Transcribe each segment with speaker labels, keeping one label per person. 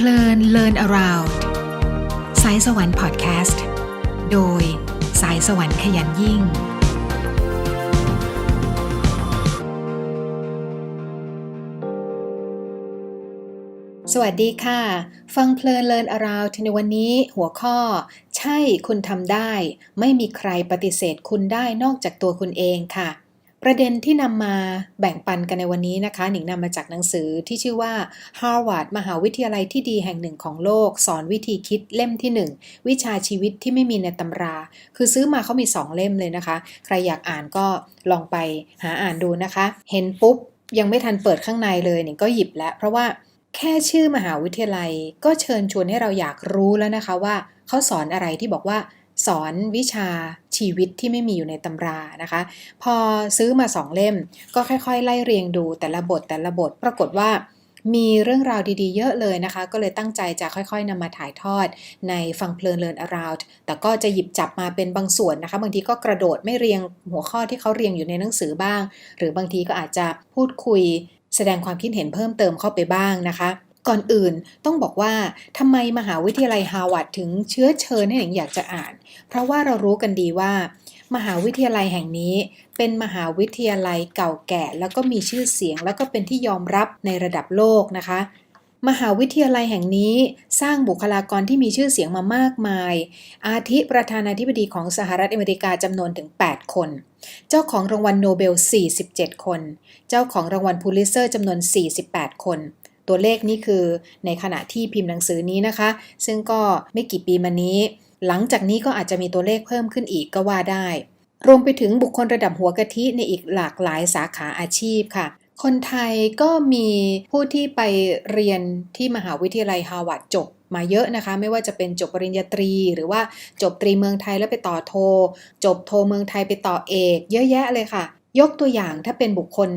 Speaker 1: เพลิน Learn Around สายสวรรค์พอดแคสต์ โดยสายสวรรค์ขยันยิ่ง สวัสดีค่ะ ฟังเพลิน Learn Around ในวันนี้หัวข้อ ใช่คุณทำได้ ไม่มีใครปฏิเสธคุณได้นอกจากตัวคุณเองค่ะ ประเด็นที่นำมาแบ่งปันกันในวันนี้นะคะ หนิงนำมาจากหนังสือที่ชื่อว่า Harvard มหาวิทยาลัยที่ดีแห่งหนึ่งของโลก สอนวิธีคิดเล่มที่ 1 วิชาชีวิตที่ไม่มีในตำรา คือซื้อมาเขามี 2 เล่มเลยนะคะ ใครอยากอ่านก็ลองไปหาอ่านดูนะคะ เห็นปุ๊บ ยังไม่ทันเปิดข้างในเลยหนิงก็หยิบแล้ว เพราะว่าแค่ชื่อมหาวิทยาลัยก็เชิญชวนให้เราอยากรู้แล้วนะคะว่าเขาสอนอะไรที่บอกว่า สอนวิชาชีวิตที่ไม่มีอยู่ในตำรานะคะ พอซื้อมาสองเล่ม ก็ค่อยๆ ไล่เรียงดูแต่ละบทแต่ละบทปรากฏว่ามีเรื่องราวดีๆ เยอะเลยนะคะ ก็เลยตั้งใจจะค่อยๆนำมาถ่ายทอดในฟังเพลินเลิน around แต่ก็จะหยิบจับมาเป็นบางส่วนนะคะ บางทีก็กระโดดไม่เรียงหัวข้อที่เขาเรียงอยู่ในหนังสือบ้าง หรือบางทีก็อาจจะพูดคุยแสดงความคิดเห็นเพิ่มเติมเข้าไปบ้างนะคะ ก่อนอื่นต้องบอกว่าทำไมมหาวิทยาลัยฮาร์วาร์ดถึงเชื้อเชิญให้หนิงอยากจะอ่าน เพราะว่าเรารู้กันดีว่า มหาวิทยาลัยแห่งนี้ เป็นมหาวิทยาลัยเก่าแก่ แล้วก็มีชื่อเสียง แล้วก็เป็นที่ยอมรับในระดับโลกนะคะ มหาวิทยาลัยแห่งนี้สร้างบุคลากรที่มีชื่อเสียงมามากมาย อาทิประธานาธิบดีของสหรัฐอเมริกาจำนวนถึง 8 คน เจ้าของรางวัลโนเบล 47 คน เจ้าของรางวัลพูลิเซอร์จำนวน 48 คน ตัวเลขนี้คือในขณะที่พิมพ์หนังสือนี้นะคะ ซึ่งก็ไม่กี่ปีมานี้ หลังจากนี้ก็อาจจะมีตัวเลขเพิ่มขึ้นอีกก็ว่าได้ รวมไปถึงบุคคลระดับหัวกะทิในอีกหลากหลายสาขาอาชีพค่ะ คนไทยก็มีผู้ที่ไปเรียนที่มหาวิทยาลัยฮาวาดจบมาเยอะนะคะ ไม่ว่าจะเป็นจบปริญญาตรี หรือว่าจบตรีเมืองไทยแล้วไปต่อโท จบโทเมืองไทยไปต่อเอก เยอะแยะเลยค่ะ ยกตัวอย่างถ้าเป็นบุคคล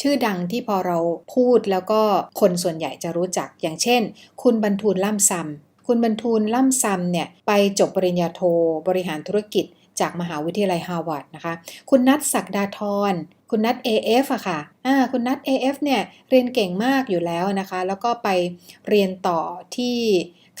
Speaker 1: ชื่อดังที่พอเราพูดแล้วก็คนส่วนใหญ่จะรู้จัก อย่างเช่น คุณบรรทูลล่ำซำคุณบรรทูลล่ำซำเนี่ยไปจบปริญญาโทบริหารธุรกิจ จากมหาวิทยาลัยฮาร์วาร์ดนะคะ คุณนัทศักดาธรคุณนัท AF อะค่ะอ่าคุณนัท AF เนี่ยเรียนเก่งมากอยู่แล้วนะคะ แล้วก็ไปเรียนต่อที่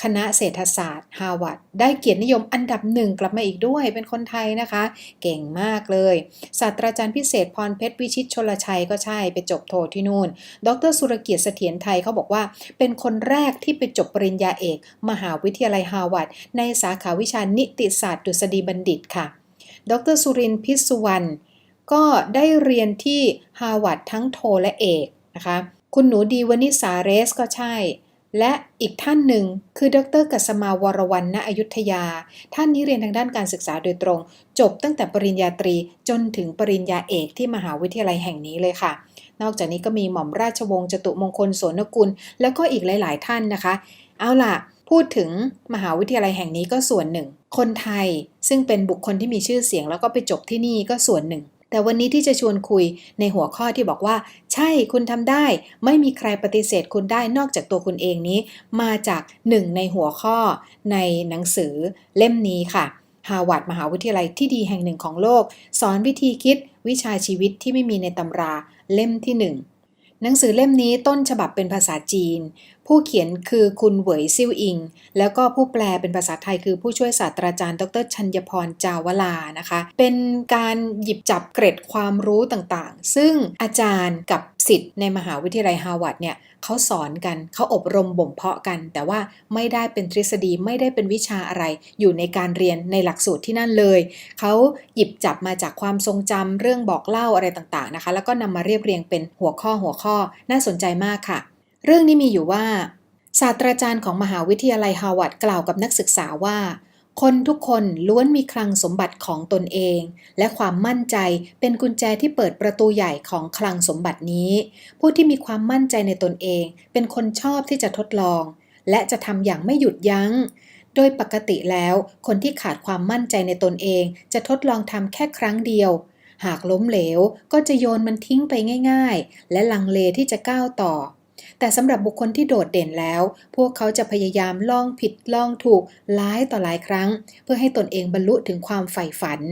Speaker 1: คณะเศรษฐศาสตร์ฮาร์วาร์ดได้เกียรตินิยมอันดับหนึ่งกลับมาอีกด้วยเป็นคนไทยนะคะ เก่งมากเลย ศาสตราจารย์พิเศษพรเพชรวิชิตชลชัยก็ใช่ไปจบโทที่นู่น ดรสุรเกียรติเสถียรไทยเขาบอกว่า เป็นคนแรกที่ไปจบปริญญาเอก มหาวิทยาลัยฮาร์วาร์ดในสาขาวิชานิติศาสตร์ดุษฎีบัณฑิตค่ะ ดรสุรินทร์พิสุวรรณก็ได้เรียนที่ฮาร์วาร์ดทั้งโทและเอกนะคะ คุณหนูดีวนิสาเรสก็ใช่ และอีกท่านหนึ่งคือดรกัสมาวรวรรณณอยุธยา ท่านนี้เรียนทางด้านการศึกษาโดยตรง จบตั้งแต่ปริญญาตรีจนถึงปริญญาเอกที่มหาวิทยาลัยแห่งนี้เลยค่ะ นอกจากนี้ก็มีหม่อมราชวงศ์จตุมงคลโสนกุล แล้วก็อีกหลาย ๆ ท่านนะคะ เอาล่ะ พูดถึงมหาวิทยาลัยแห่งนี้ก็ส่วนหนึ่ง คนไทยซึ่งเป็นบุคคลที่มีชื่อเสียงแล้วก็ไปจบที่นี่ก็ส่วนหนึ่ง แต่วันนี้ที่จะชวนคุยในหัวข้อที่บอกว่า ใช่คุณทำได้ ไม่มีใครปฏิเสธคุณได้นอกจากตัวคุณเองนี้ มาจากหนึ่งในหัวข้อในหนังสือเล่มนี้ค่ะฮาวาดมหาวิทยาลัยที่ดีแห่งหนึ่งของโลก สอนวิธีคิดวิชาชีวิตที่ไม่มีในตำราเล่มที่หนึ่ง หนังสือเล่มนี้ต้นฉบับเป็นภาษาจีน ผู้เขียนคือคุณเหวยซิ่วอิง แล้วก็ผู้แปลเป็นภาษาไทยคือผู้ช่วยศาสตราจารย์ดรชัญญพรจาวลานะคะ เป็นการหยิบจับเกร็ดความรู้ต่างๆ ซึ่งอาจารย์กับ สิทธิ์ในมหาวิทยาลัยฮาร์วาร์ดเนี่ยเขาสอนกันเขาอบรมบ่มเพาะกัน แต่ว่าไม่ได้เป็นทฤษฎีไม่ได้เป็นวิชาอะไร อยู่ในการเรียนในหลักสูตรที่นั่นเลยเขาหยิบจับมาจากความทรงจำเรื่องบอกเล่าอะไรต่างๆนะคะ แล้วก็นำมาเรียบเรียงเป็นหัวข้อหัวข้อน่าสนใจมากค่ะ เรื่องนี้มีอยู่ว่าศาสตราจารย์ของมหาวิทยาลัยฮาร์วาร์ดกล่าวกับนักศึกษาว่า คนทุกคนล้วนมีคลังสมบัติของตนเอง และความมั่นใจเป็นกุญแจที่เปิดประตูใหญ่ของคลังสมบัตินี้ ผู้ที่มีความมั่นใจในตนเอง เป็นคนชอบที่จะทดลอง และจะทำอย่างไม่หยุดยัง้ง โดยปกติแล้ว คนที่ขาดความมั่นใจในตนเอง จะทดลองทำแค่ครั้งเดียว หากล้มเหลวก็จะโยนมันทิ้งไปง่าย ๆ และลังเลที่จะก้าวต่อ แต่สำหรับบุคคลที่โดดเด่นแล้ว พวกเขาจะพยายามลองผิดลองถูกหลายต่อหลายครั้ง เพื่อให้ตนเองบรรลุถึงความใฝ่ฝัน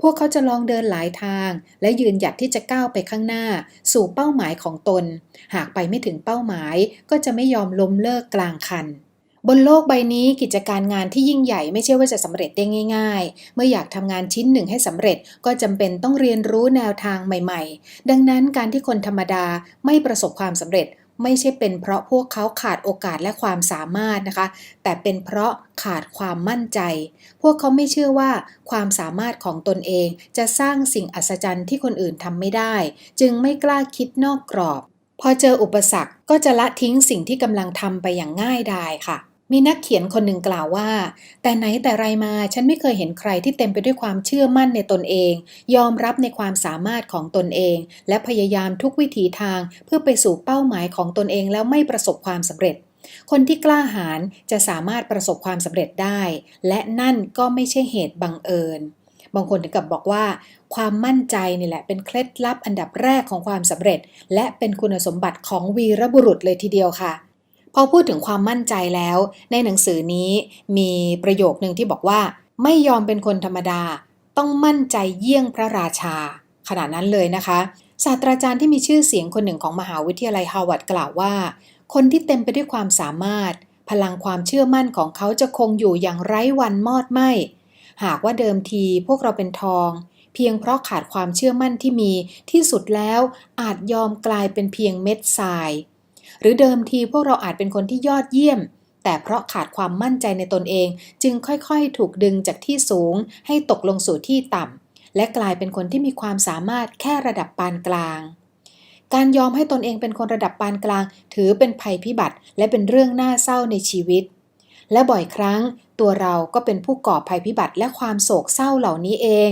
Speaker 1: พวกเขาจะลองเดินหลายทาง และยืนหยัดที่จะก้าวไปข้างหน้า สู่เป้าหมายของตน หากไปไม่ถึงเป้าหมายก็จะไม่ยอมล้มเลิกกลางคันบนโลกใบนี้กิจการงานที่ยิ่งใหญ่ไม่ใช่ว่าจะสำเร็จได้ง่าย ๆ เมื่ออยากทำงานชิ้นหนึ่งให้สำเร็จก็จำเป็นต้องเรียนรู้แนวทางใหม่ ๆ ดังนั้นการที่คนธรรมดาไม่ประสบความสำเร็จ ไม่ใช่เป็นเพราะพวกเขาขาดโอกาสและความสามารถนะคะ แต่เป็นเพราะขาดความมั่นใจ พวกเขาไม่เชื่อว่าความสามารถของตนเองจะสร้างสิ่งอัศจรรย์ที่คนอื่นทำไม่ได้ จึงไม่กล้าคิดนอกกรอบ พอเจออุปสรรคก็จะละทิ้งสิ่งที่กำลังทำไปอย่างง่ายดายค่ะ มีนักเขียนคนหนึ่งกล่าวว่า แต่ไหนแต่ไรมาฉันไม่เคยเห็นใครที่เต็มไปด้วยความเชื่อมั่นในตนเอง ยอมรับในความสามารถของตนเอง และพยายามทุกวิถีทางเพื่อไปสู่เป้าหมายของตนเองแล้วไม่ประสบความสำเร็จ คนที่กล้าหาญจะสามารถประสบความสำเร็จได้ และนั่นก็ไม่ใช่เหตุบังเอิญ บางคนถึงกับบอกว่า ความมั่นใจนี่แหละเป็นเคล็ดลับอันดับแรกของความสำเร็จ และเป็นคุณสมบัติของวีรบุรุษเลยทีเดียวค่ะ พอพูดถึงความมั่นใจแล้ว ในหนังสือนี้มีประโยคนึงที่บอกว่า ไม่ยอมเป็นคนธรรมดา ต้องมั่นใจเยี่ยงพระราชา ขนาดนั้นเลยนะคะศาสตราจารย์ที่มีชื่อเสียงคนหนึ่งของมหาวิทยาลัยฮาร์วาร์ดกล่าวว่า คนที่เต็มไปด้วยความสามารถ พลังความเชื่อมั่นของเขาจะคงอยู่อย่างไร้วันมอดไหมหากว่าเดิมทีพวกเราเป็นทอง เพียงเพราะขาดความเชื่อมั่นที่มีที่สุดแล้วอาจยอมกลายเป็นเพียงเม็ดทราย หรือเดิมทีพวกเราอาจเป็นคนที่ยอดเยี่ยม แต่เพราะขาดความมั่นใจในตนเอง จึงค่อยๆ ถูกดึงจากที่สูง ให้ตกลงสู่ที่ต่ำและกลายเป็นคนที่มีความสามารถแค่ระดับปานกลาง การยอมให้ตนเองเป็นคนระดับปานกลาง ถือเป็นภัยพิบัติ และเป็นเรื่องน่าเศร้าในชีวิต และบ่อยครั้ง ตัวเราก็เป็นผู้ก่อภัยพิบัติและความโศกเศร้าเหล่านี้เอง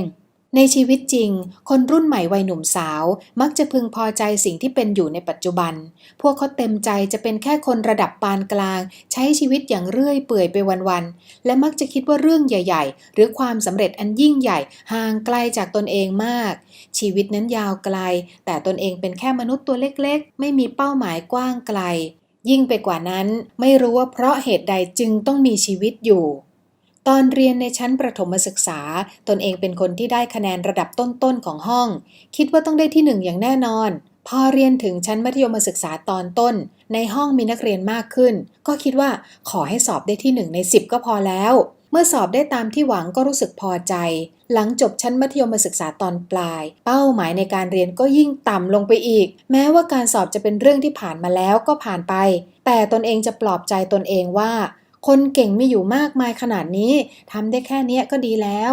Speaker 1: ในชีวิตจริง คนรุ่นใหม่วัยหนุ่มสาว มักจะพึงพอใจสิ่งที่เป็นอยู่ในปัจจุบัน พวกเขาเต็มใจจะเป็นแค่คนระดับปานกลาง ใช้ชีวิตอย่างเรื่อยเปื่อยไปวันๆ และมักจะคิดว่าเรื่องใหญ่ ๆ หรือความสำเร็จอันยิ่งใหญ่ห่างไกลจากตนเองมาก ชีวิตนั้นยาวไกล แต่ตนเองเป็นแค่มนุษย์ตัวเล็กๆ ไม่มีเป้าหมายกว้างไกล ยิ่งไปกว่านั้น ไม่รู้ว่าเพราะเหตุใดจึงต้องมีชีวิตอยู่ ตอนเรียนในชั้นประถมศึกษา ตนเองเป็นคนที่ได้คะแนนระดับต้นๆของห้อง คิดว่าต้องได้ที่หนึ่งอย่างแน่นอน พอเรียนถึงชั้นมัธยมศึกษาตอนต้น ในห้องมีนักเรียนมากขึ้น ก็คิดว่าขอให้สอบได้ที่หนึ่งใน 10 ก็พอแล้ว เมื่อสอบได้ตามที่หวังก็รู้สึกพอใจ หลังจบชั้นมัธยมศึกษาตอนปลาย เป้าหมายในการเรียนก็ยิ่งต่ำลงไปอีก แม้ว่าการสอบจะเป็นเรื่องที่ผ่านมาแล้วก็ผ่านไป แต่ตนเองจะปลอบใจตนเองว่า คนเก่งมีอยู่มากมายขนาดนี้ทำได้แค่เนี้ยก็ดีแล้ว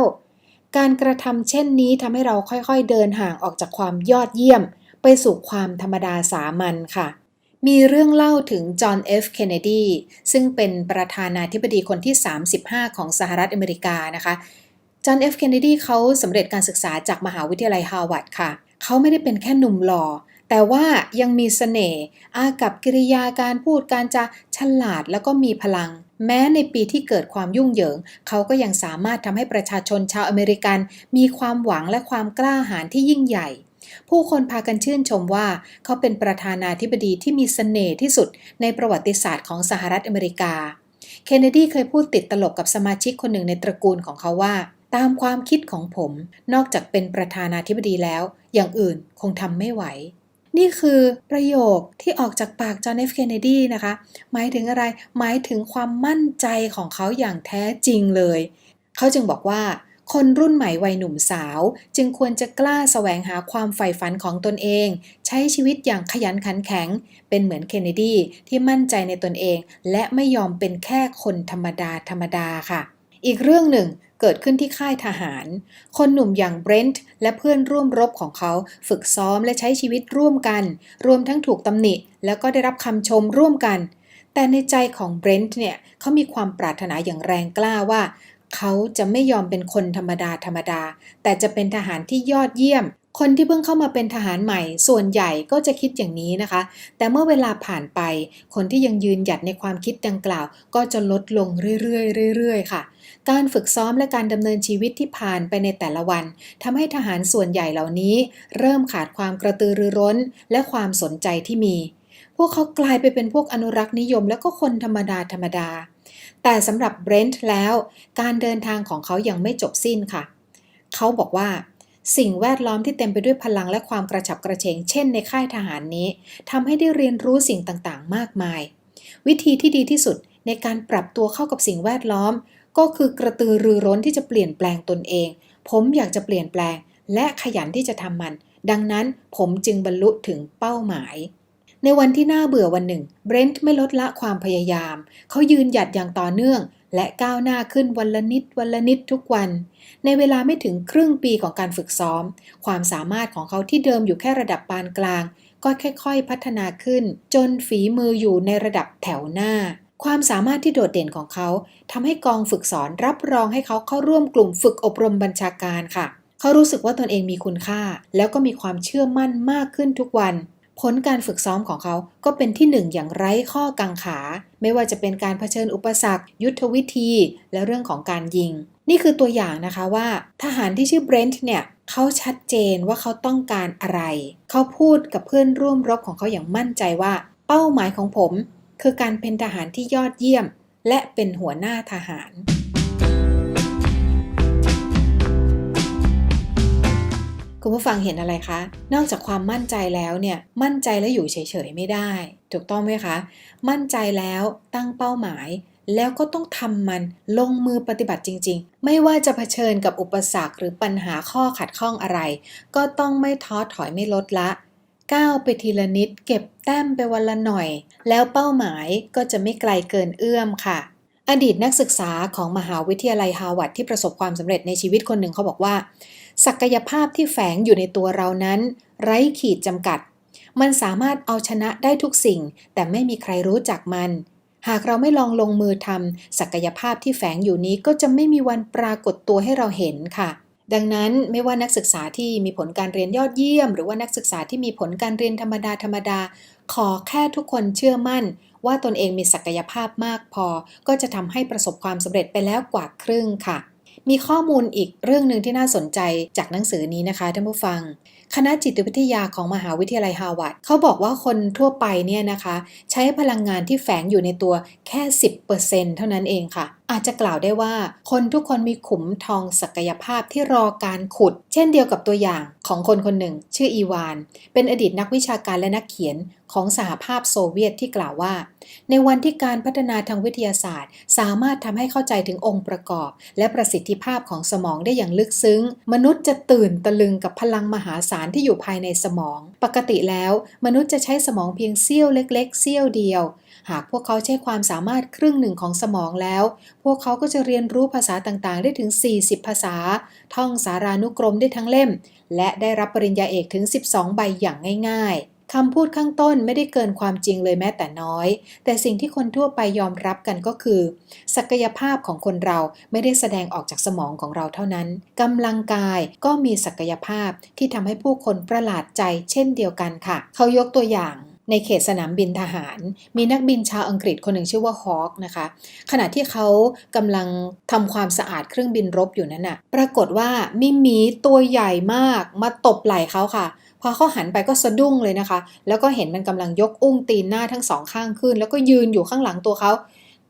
Speaker 1: การกระทำเช่นนี้ทำให้เราค่อยๆ เดินห่างออกจากความยอดเยี่ยม ไปสู่ความธรรมดาสามัญค่ะ มีเรื่องเล่าถึงจอห์นเอฟเคนเนดีซึ่งเป็นประธานาธิบดีคนที่ 35 ของสหรัฐอเมริกานะคะจอห์นเอฟเคนเนดีเขาสำเร็จการศึกษาจากมหาวิทยาลัยฮาร์วาร์ดค่ะ เขาไม่ได้เป็นแค่หนุ่มหล่อแต่ว่ายังมีเสน่ห์อากับกิริยาการพูดการจะฉลาดแล้วก็มีพลัง แม้ในปีที่เกิดความยุ่งเหยิง เขาก็ยังสามารถทำให้ประชาชนชาวอเมริกัน มีความหวังและความกล้าหาญที่ยิ่งใหญ่ ผู้คนพากันชื่นชมว่า เขาเป็นประธานาธิบดีที่มีเสน่ห์ที่สุดในประวัติศาสตร์ของสหรัฐอเมริกา เคนเนดีเคยพูดติดตลกกับสมาชิกคนหนึ่งในตระกูลของเขาว่า ตามความคิดของผม นอกจากเป็นประธานาธิบดีแล้ว อย่างอื่นคงทำไม่ไหว นี่คือประโยคที่ออกจากปากจอห์นเอฟเคนเนดีนะคะ หมายถึงอะไร หมายถึงความมั่นใจของเขาอย่างแท้จริงเลย เขาจึงบอกว่า คนรุ่นใหม่วัยหนุ่มสาว จึงควรจะกล้าแสวงหาความใฝ่ฝันของตนเอง ใช้ชีวิตอย่างขยันขันแข็ง เป็นเหมือนเคนเนดีที่มั่นใจในตนเอง และไม่ยอมเป็นแค่คนธรรมดาธรรมดาค่ะ อีกเรื่องหนึ่งเกิดขึ้นที่ค่ายทหาร คนหนุ่มอย่างเบรนท์และเพื่อนร่วมรบของเขาฝึกซ้อมและใช้ชีวิตร่วมกัน รวมทั้งถูกตำหนิ แล้วก็ได้รับคำชมร่วมกัน แต่ในใจของเบรนท์เนี่ยเขามีความปรารถนาอย่างแรงกล้าว่า เขาจะไม่ยอมเป็นคนธรรมดาธรรมดา แต่จะเป็นทหารที่ยอดเยี่ยม คนที่เพิ่งเข้ามาเป็นทหารใหม่ ส่วนใหญ่ก็จะคิดอย่างนี้นะคะ แต่เมื่อเวลาผ่านไป คนที่ยังยืนหยัดในความคิดดังกล่าว ก็จะลดลงเรื่อยๆเรื่อยๆค่ะ การฝึกซ้อมและการดำเนินชีวิตที่ผ่านไปในแต่ละวันทำให้ทหารส่วนใหญ่เหล่านี้ เริ่มขาดความกระตือรือร้น และความสนใจที่มี พวกเขากลายไปเป็นพวกอนุรักษ์นิยม และก็คนธรรมดาธรรมดา แต่สำหรับเบรนท์แล้ว การเดินทางของเขายังไม่จบสิ้นค่ะเเขาบอกว่า สิ่งแวดล้อมที่เต็มไปด้วยพลังและความกระฉับกระเฉง เช่นในค่ายทหารนี้ทำให้ได้เรียนรู้สิ่งต่างๆ มากมาย วิธีที่ดีที่สุดในการปรับตัวเข้ากับสิ่งแวดล้อม ก็คือกระตือรือร้นที่จะเปลี่ยนแปลงตนเอง ผมอยากจะเปลี่ยนแปลง และขยันที่จะทำมัน ดังนั้นผมจึงบรรลุถึงเป้าหมายในวันที่น่าเบื่อวันหนึ่ง เบรนท์ไม่ลดละความพยายาม เขายืนหยัดอย่างต่อเนื่อง และก้าวหน้าขึ้นวันละนิดวันละนิดทุกวัน ในเวลาไม่ถึงครึ่งปีของการฝึกซ้อม ความสามารถของเขาที่เดิมอยู่แค่ระดับปานกลาง ก็ค่อยๆ พัฒนาขึ้น จนฝีมืออยู่ในระดับแถวหน้า ความสามารถที่โดดเด่นของเขาทำให้กองฝึกสอนรับรองให้เขาเข้าร่วมกลุ่มฝึกอบรมบัญชาการค่ะ เขารู้สึกว่าตนเองมีคุณค่า แล้วก็มีความเชื่อมั่นมากขึ้นทุกวัน ผลการฝึกซ้อมของเขาก็เป็นที่หนึ่งอย่างไร้ข้อกังขา ไม่ว่าจะเป็นการเผชิญอุปสรรค ยุทธวิธี และเรื่องของการยิง นี่คือตัวอย่างนะคะว่า ทหารที่ชื่อเบรนท์เนี่ยเขาชัดเจนว่าเขาต้องการอะไร เขาพูดกับเพื่อนร่วมรบของเขาอย่างมั่นใจว่า เป้าหมายของผม คือการเป็นทหารที่ยอดเยี่ยม และเป็นหัวหน้าทหาร คุณผู้ฟังเห็นอะไรคะ นอกจากความมั่นใจแล้วเนี่ย มั่นใจแล้วอยู่เฉยๆไม่ได้ ถูกต้องไหมคะ มั่นใจแล้วตั้งเป้าหมาย แล้วก็ต้องทำมันลงมือปฏิบัติจริง ๆ ไม่ว่าจะเผชิญกับอุปสรรคหรือปัญหาข้อขัดข้องอะไร ก็ต้องไม่ท้อถอยไม่ลดละก้าวไปทีละนิด เก็บแต้มไปวันละหน่อย แล้วเป้าหมายก็จะไม่ไกลเกินเอื้อมค่ะ อดีตนักศึกษาของมหาวิทยาลัยฮาวาดที่ประสบความสำเร็จในชีวิตคนหนึ่งเขาบอกว่า ศักยภาพที่แฝงอยู่ในตัวเรานั้น ไร้ขีดจำกัด มันสามารถเอาชนะได้ทุกสิ่ง แต่ไม่มีใครรู้จักมัน หากเราไม่ลองลงมือทำศักยภาพที่แฝงอยู่นี้ก็จะไม่มีวันปรากฏตัวให้เราเห็นค่ะดังนั้นไม่ว่านักศึกษาที่มีผลการเรียนยอดเยี่ยม หรือว่านักศึกษาที่มีผลการเรียนธรรมดาธรรมดา ขอแค่ทุกคนเชื่อมั่น ว่าตนเองมีศักยภาพมากพอ ก็จะทำให้ประสบความสำเร็จไปแล้วกว่าครึ่งค่ะ มีข้อมูลอีกเรื่องหนึ่งที่น่าสนใจจากหนังสือนี้นะคะท่านผู้ฟัง คณะจิตวิทยาของมหาวิทยาลัยฮาร์วาร์ดเขาบอกว่าคนทั่วไปเนี่ยนะคะ ใช้พลังงานที่แฝงอยู่ในตัวแค่ 10%เท่านั้นเองค่ะอาจจะกล่าวได้ว่า คนทุกคนมีขุมทองศักยภาพที่รอการขุด เช่นเดียวกับตัวอย่างของคนคนหนึ่ง ชื่ออีวาน เป็นอดีตนักวิชาการและนักเขียนของสหภาพโซเวียตที่กล่าวว่า ในวันที่การพัฒนาทางวิทยาศาสตร์ สามารถทำให้เข้าใจถึงองค์ประกอบ และประสิทธิภาพของสมองได้อย่างลึกซึ้ง มนุษย์จะตื่นตะลึงกับพลังมหาศาลที่อยู่ภายในสมอง ปกติแล้ว มนุษย์จะใช้สมองเพียงเสี้ยวเล็ก ๆ เสี้ยวเดียว หากพวกเขาใช้ความสามารถครึ่งหนึ่งของสมองแล้ว พวกเขาก็จะเรียนรู้ภาษาต่างๆ ได้ถึง 40 ภาษา ท่องสารานุกรมได้ทั้งเล่ม และได้รับปริญญาเอกถึง 12 ใบอย่างง่าย ๆคำพูดข้างต้นไม่ได้เกินความจริงเลยแม้แต่น้อย แต่สิ่งที่คนทั่วไปยอมรับกันก็คือ ศักยภาพของคนเราไม่ได้แสดงออกจากสมองของเราเท่านั้นกำลังกายก็มีศักยภาพที่ทำให้ผู้คนประหลาดใจเช่นเดียวกันค่ะ เขายกตัวอย่าง ในเขตสนามบินทหาร มีนักบินชาวอังกฤษคนหนึ่งชื่อว่าฮอคนะคะ ขณะที่เขากำลังทำความสะอาดเครื่องบินรบอยู่นั้นน่ะ ปรากฏว่ามีหมีตัวใหญ่มากมาตบไหล่เขาค่ะ พอเขาหันไปก็สะดุ้งเลยนะคะ แล้วก็เห็นมันกำลังยกอุ้งตีนหน้าทั้งสองข้างขึ้น แล้วก็ยืนอยู่ข้างหลังตัวเขา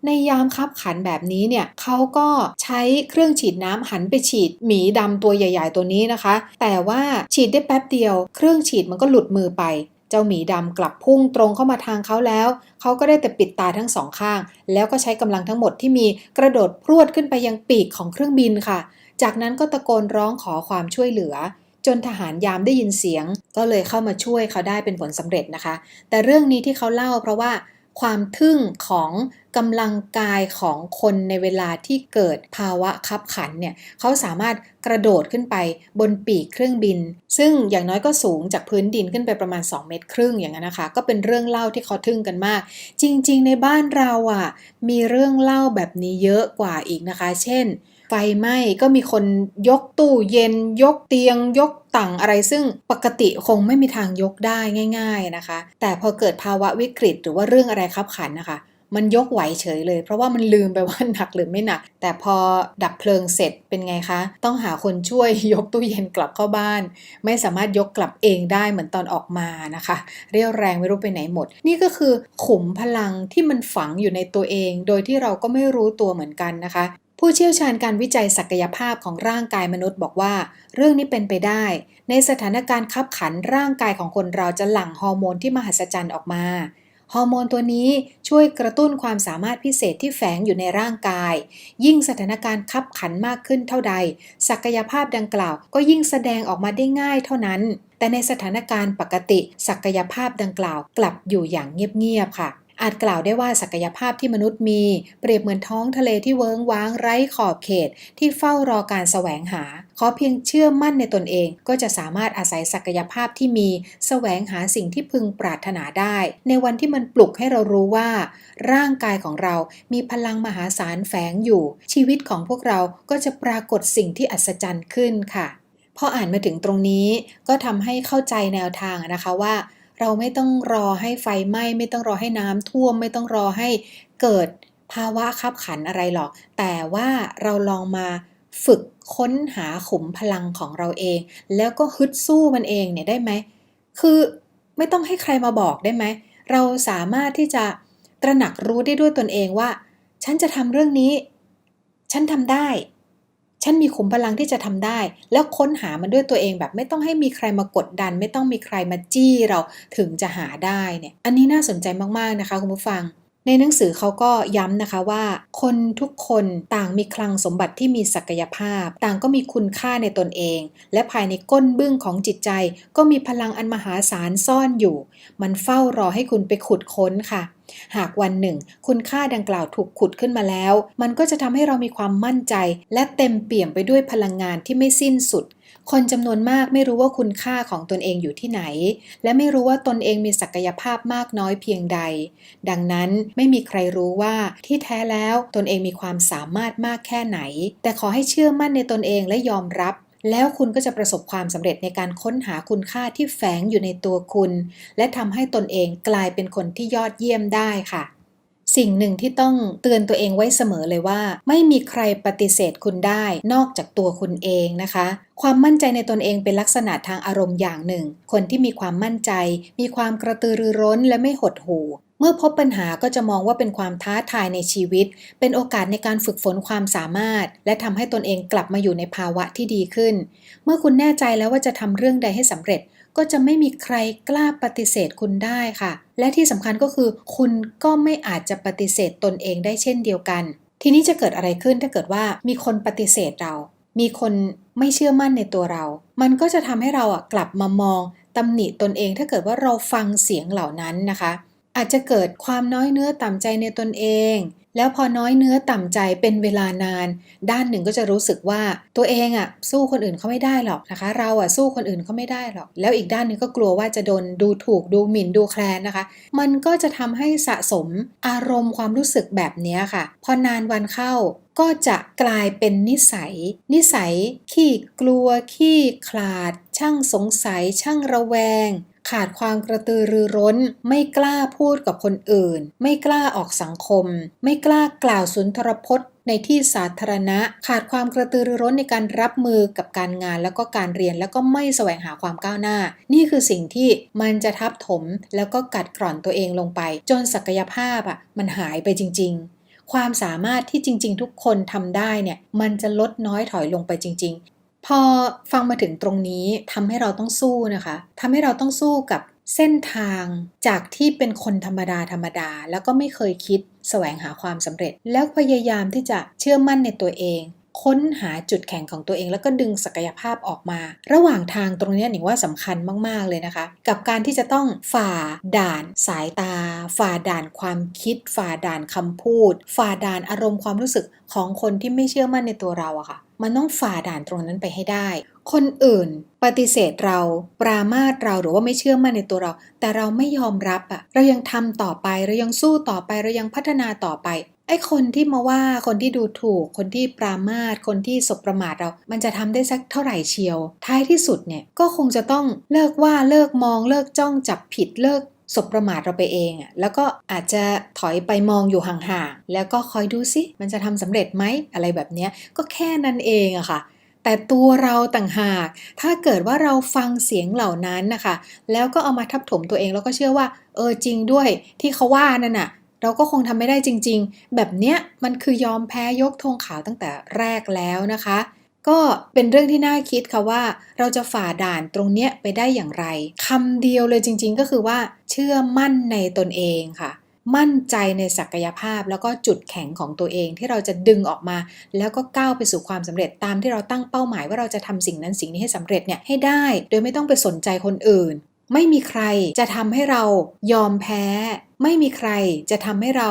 Speaker 1: ในยามคับขันแบบนี้เนี่ยเขาก็ใช้เครื่องฉีดน้ำหันไปฉีดหมีดำตัวใหญ่ ๆ ตัวนี้นะคะ แต่ว่าฉีดได้แป๊บเดียว เครื่องฉีดมันก็หลุดมือไป เจ้าหมีดำกลับพุ่งตรงเข้ามาทางเขาแล้ว เขาก็ได้แต่ปิดตาทั้งสองข้าง แล้วก็ใช้กำลังทั้งหมดที่มีกระโดดพรวดขึ้นไปยังปีกของเครื่องบินค่ะ จากนั้นก็ตะโกนร้องขอความช่วยเหลือ จนทหารยามได้ยินเสียง ก็เลยเข้ามาช่วยเขาได้เป็นผลสำเร็จนะคะ แต่เรื่องนี้ที่เขาเล่าเพราะว่าความทึ่งของ กำลังกายของคนในเวลาที่เกิดภาวะคับขันเนี่ยเขาสามารถกระโดดขึ้นไปบนปีกเครื่องบิน ซึ่งอย่างน้อยก็สูงจากพื้นดินขึ้นไปประมาณ 2 เมตรครึ่งอย่างนั้นนะคะ ก็เป็นเรื่องเล่าที่เขาทึ่งกันมาก จริง ๆ ในบ้านเราอะมีเรื่องเล่าแบบนี้เยอะกว่าอีกนะคะ เช่น ไฟไหม้ก็มีคนยกตู้เย็น ยกเตียง ยกต่างอะไรซึ่งปกติคงไม่มีทางยกได้ง่าย ๆนะคะ แต่พอเกิดภาวะวิกฤต หรือว่าเรื่องอะไรคับขันนะคะ มันยกไหวเฉยเลย เพราะว่ามันลืมไปว่าหนักหรือไม่หนัก แต่พอดับเพลิงเสร็จเป็นไงคะ ต้องหาคนช่วยยกตู้เย็นกลับเข้าบ้าน ไม่สามารถยกกลับเองได้เหมือนตอนออกมานะคะ เรียวแรงไม่รู้ไปไหนหมด นี่ก็คือขุมพลังที่มันฝังอยู่ในตัวเอง โดยที่เราก็ไม่รู้ตัวเหมือนกันนะคะผู้เชี่ยวชาญการวิจัยศักยภาพของร่างกายมนุษย์บอกว่า เรื่องนี้เป็นไปได้ ในสถานการณ์คับขันร่างกายของคนเราจะหลั่งฮอร์โมนที่มหัศจรรย์ออกมา ฮอร์โมนตัวนี้ช่วยกระตุ้นความสามารถพิเศษที่แฝงอยู่ในร่างกาย ยิ่งสถานการณ์คับขันมากขึ้นเท่าใด ศักยภาพดังกล่าว ก็ยิ่งแสดงออกมาได้ง่ายเท่านั้น แต่ในสถานการณ์ปกติ ศักยภาพดังกล่าว กลับอยู่อย่างเงียบๆค่ะ อาจกล่าวได้ว่าศักยภาพที่มนุษย์มี เปรียบเหมือนท้องทะเลที่เวิ้งว้างไร้ขอบเขต ที่เฝ้ารอการแสวงหา ขอเพียงเชื่อมั่นในตนเอง ก็จะสามารถอาศัยศักยภาพที่มีแสวงหาสิ่งที่พึงปรารถนาได้ ในวันที่มันปลุกให้เรารู้ว่า ร่างกายของเรามีพลังมหาศาลแฝงอยู่ ชีวิตของพวกเราก็จะปรากฏสิ่งที่อัศจรรย์ขึ้นค่ะพออ่านมาถึงตรงนี้ก็ทำให้เข้าใจแนวทางนะคะว่า เราไม่ต้องรอให้ไฟไหม้ ไม่ต้องรอให้น้ำท่วม ไม่ต้องรอให้เกิดภาวะคับขันอะไรหรอก แต่ว่าเราลองมาฝึกค้นหาขุมพลังของเราเอง แล้วก็ฮึดสู้มันเองเนี่ยได้ไหม คือไม่ต้องให้ใครมาบอกได้ไหม เราสามารถที่จะตระหนักรู้ได้ด้วยตนเองว่า ฉันจะทำเรื่องนี้ ฉันทำได้ ฉันมีขุมพลังที่จะทำได้ แล้วค้นหามันด้วยตัวเองแบบไม่ต้องให้มีใครมากดดัน ไม่ต้องมีใครมาจี้เราถึงจะหาได้เนี่ยอันนี้น่าสนใจมากๆนะคะคุณผู้ฟัง ในหนังสือเขาก็ย้ำนะคะว่า คนทุกคนต่างมีคลังสมบัติที่มีศักยภาพ ต่างก็มีคุณค่าในตนเอง และภายในก้นบึ้งของจิตใจ ก็มีพลังอันมหาศาลซ่อนอยู่ มันเฝ้ารอให้คุณไปขุดค้นค่ะ หากวันหนึ่ง คุณค่าดังกล่าวถูกขุดขึ้นมาแล้ว มันก็จะทำให้เรามีความมั่นใจ และเต็มเปี่ยมไปด้วยพลังงานที่ไม่สิ้นสุด คนจำนวนมากไม่รู้ว่าคุณค่าของตนเองอยู่ที่ไหน และไม่รู้ว่าตนเองมีศักยภาพมากน้อยเพียงใด ดังนั้นไม่มีใครรู้ว่าที่แท้แล้วตนเองมีความสามารถมากแค่ไหน แต่ขอให้เชื่อมั่นในตนเองและยอมรับแล้วคุณก็จะประสบความสำเร็จในการค้นหาคุณค่าที่แฝงอยู่ในตัวคุณ และทำให้ตนเองกลายเป็นคนที่ยอดเยี่ยมได้ค่ะ สิ่งหนึ่งที่ต้องเตือนตัวเองไว้เสมอเลยว่า ไม่มีใครปฏิเสธคุณได้นอกจากตัวคุณเองนะคะ ความมั่นใจในตนเองเป็นลักษณะทางอารมณ์อย่างหนึ่ง คนที่มีความมั่นใจ มีความกระตือรือร้นและไม่หดหู่เมื่อพบปัญหาก็จะมองว่าเป็นความท้าทายในชีวิต เป็นโอกาสในการฝึกฝนความสามารถ และทำให้ตนเองกลับมาอยู่ในภาวะที่ดีขึ้น เมื่อคุณแน่ใจแล้วว่าจะทำเรื่องใดให้สำเร็จ ก็จะไม่มีใครกล้าปฏิเสธคุณได้ค่ะ และที่สำคัญก็คือ คุณก็ไม่อาจจะปฏิเสธตนเองได้เช่นเดียวกัน ทีนี้จะเกิดอะไรขึ้นถ้าเกิดว่ามีคนปฏิเสธเรา มีคนไม่เชื่อมั่นในตัวเรา มันก็จะทำให้เราอะกลับมามองตำหนิตนเองถ้าเกิดว่าเราฟังเสียงเหล่านั้นนะคะ อาจจะเกิดความน้อยเนื้อต่ำใจในตนเอง แล้วพอน้อยเนื้อต่ำใจเป็นเวลานาน ด้านหนึ่งก็จะรู้สึกว่าตัวเองอะ่ะสู้คนอื่นเขาไม่ได้หรอกนะคะ เราอะ่ะสู้คนอื่นเขาไม่ได้หรอก แล้วอีกด้านนึงก็กลัวว่าจะโดนดูถูกดูหมิ่นดูแคลนนะคะ มันก็จะทำให้สะสมอารมณ์ความรู้สึกแบบนี้ค่ะ พอนานวันเข้าก็จะกลายเป็นนิสัย นิสัยขี้กลัวขี้ขลาด ช่างสงสัย ช่างระแวง ขาดความกระตือรือร้น ไม่กล้าพูดกับคนอื่น ไม่กล้าออกสังคม ไม่กล้ากล่าวสุนทรพจน์ในที่สาธารณะขาดความกระตือรือร้นในการรับมือกับการงานแล้วก็การเรียนแล้วก็ไม่แสวงหาความก้าวหน้า นี่คือสิ่งที่มันจะทับถมแล้วก็กัดกร่อนตัวเองลงไป จนศักยภาพอะมันหายไปจริง ๆ ความสามารถที่จริง ๆ ทุกคนทำได้เนี่ยมันจะลดน้อยถอยลงไปจริง พอฟังมาถึงตรงนี้ทำให้เราต้องสู้นะคะทำให้เราต้องสู้กับเส้นทางจากที่เป็นคนธรรมดาธรรมดา แล้วก็ไม่เคยคิดแสวงหาความสำเร็จ แล้วพยายามที่จะเชื่อมั่นในตัวเอง ค้นหาจุดแข็งของตัวเอง แล้วก็ดึงศักยภาพออกมา ระหว่างทางตรงนี้หนิงว่าสำคัญมาก ๆ เลยนะคะ กับการที่จะต้องฝ่าด่านสายตา ฝ่าด่านความคิด ฝ่าด่านคำพูด ฝ่าด่านอารมณ์ความรู้สึกของคนที่ไม่เชื่อมั่นในตัวเราอะค่ะมันต้องฝ่าด่านตรงนั้นไปให้ได้ คนอื่นปฏิเสธเรา ปรามาสเราหรือว่าไม่เชื่อมั่นในตัวเรา แต่เราไม่ยอมรับอะเรายังทำต่อไป เรายังสู้ต่อไป เรายังพัฒนาต่อไป ไอ้คนที่มาว่าคนที่ดูถูก คนที่ปรามาสคนที่สบประมาทเรา มันจะทำได้สักเท่าไหร่เชียว ท้ายที่สุดเนี่ยก็คงจะต้องเลิกว่าเลิกมองเลิกจ้องจับผิดเลิกสบประมาทเราไปเองอะแล้วก็อาจจะถอยไปมองอยู่ห่างๆ แล้วก็คอยดูสิมันจะทำสำเร็จไหมอะไรแบบนี้ก็แค่นั้นเองอะค่ะ แต่ตัวเราต่างหาก ถ้าเกิดว่าเราฟังเสียงเหล่านั้นนะคะ แล้วก็เอามาทับถมตัวเองแล้วก็เชื่อว่า เออจริงด้วยที่เขาว่านั่นน่ะ เราก็คงทำไม่ได้จริง ๆ แบบเนี้ยมันคือยอมแพ้ยกธงขาวตั้งแต่แรกแล้วนะคะ ก็เป็นเรื่องที่น่าคิดค่ะว่า เราจะฝ่าด่านตรงเนี้ยไปได้อย่างไรคำเดียวเลยจริง ๆ ก็คือว่า เชื่อมั่นในตนเองค่ะ มั่นใจในศักยภาพแล้วก็จุดแข็งของตัวเองที่เราจะดึงออกมา แล้วก็ก้าวไปสู่ความสำเร็จตามที่เราตั้งเป้าหมายว่าเราจะทำสิ่งนั้นสิ่งนี้ให้สำเร็จเนี่ยให้ได้ โดยไม่ต้องไปสนใจคนอื่น ไม่มีใครจะทำให้เรายอมแพ้ ไม่มีใครจะทำให้เรา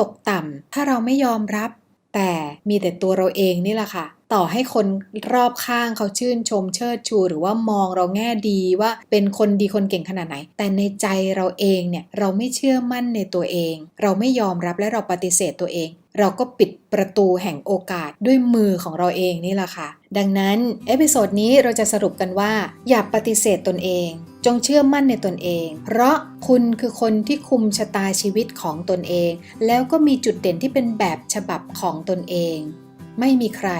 Speaker 1: ตกต่ำถ้าเราไม่ยอมรับ แต่มีแต่ตัวเราเองนี่แหละค่ะ ต่อให้คนรอบข้างเขาชื่นชมเชิดชู หรือว่ามองเราแง่ดีว่าเป็นคนดีคนเก่งขนาดไหน แต่ในใจเราเองเนี่ยเราไม่เชื่อมั่นในตัวเอง เราไม่ยอมรับและเราปฏิเสธตัวเอง เราก็ปิดประตูแห่งโอกาสด้วยมือของเราเองนี่แหละค่ะ ดังนั้นเอพิโซดนี้เราจะสรุปกันว่าอย่าปฏิเสธตนเอง จงเชื่อมั่นในตนเอง เพราะคุณคือคนที่คุมชะตาชีวิตของตนเอง แล้วก็มีจุดเด่นที่เป็นแบบฉบับของตนเอง ไม่มีใคร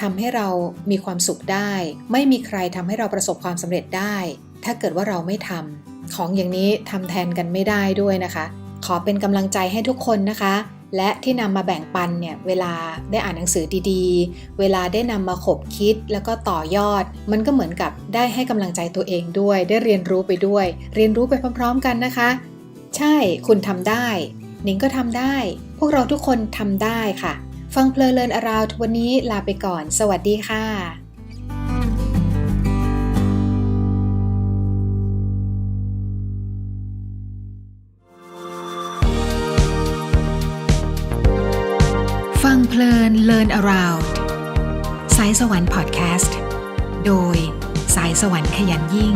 Speaker 1: ทำให้เรามีความสุขได้ ไม่มีใครทำให้เราประสบความสำเร็จได้ ถ้าเกิดว่าเราไม่ทำของอย่างนี้ทำแทนกันไม่ได้ด้วยนะคะ ขอเป็นกำลังใจให้ทุกคนนะคะ และที่นำมาแบ่งปันเนี่ยเวลาได้อ่านหนังสือดีๆ เวลาได้นำมาขบคิดแล้วก็ต่อยอด มันก็เหมือนกับได้ให้กำลังใจตัวเองด้วย ได้เรียนรู้ไปด้วย เรียนรู้ไปพร้อม ๆ กันนะคะ ใช่คุณทำได้ หนิงก็ทำได้ พวกเราทุกคนทำได้ค่ะ ฟังเพลินเลินอาราววันนี้ลาไปก่อน สวัสดีค่ะ ลิน Learn Around สายสวรรค์พอดแคสต์ โดยสายสวรรค์ขยันยิ่ง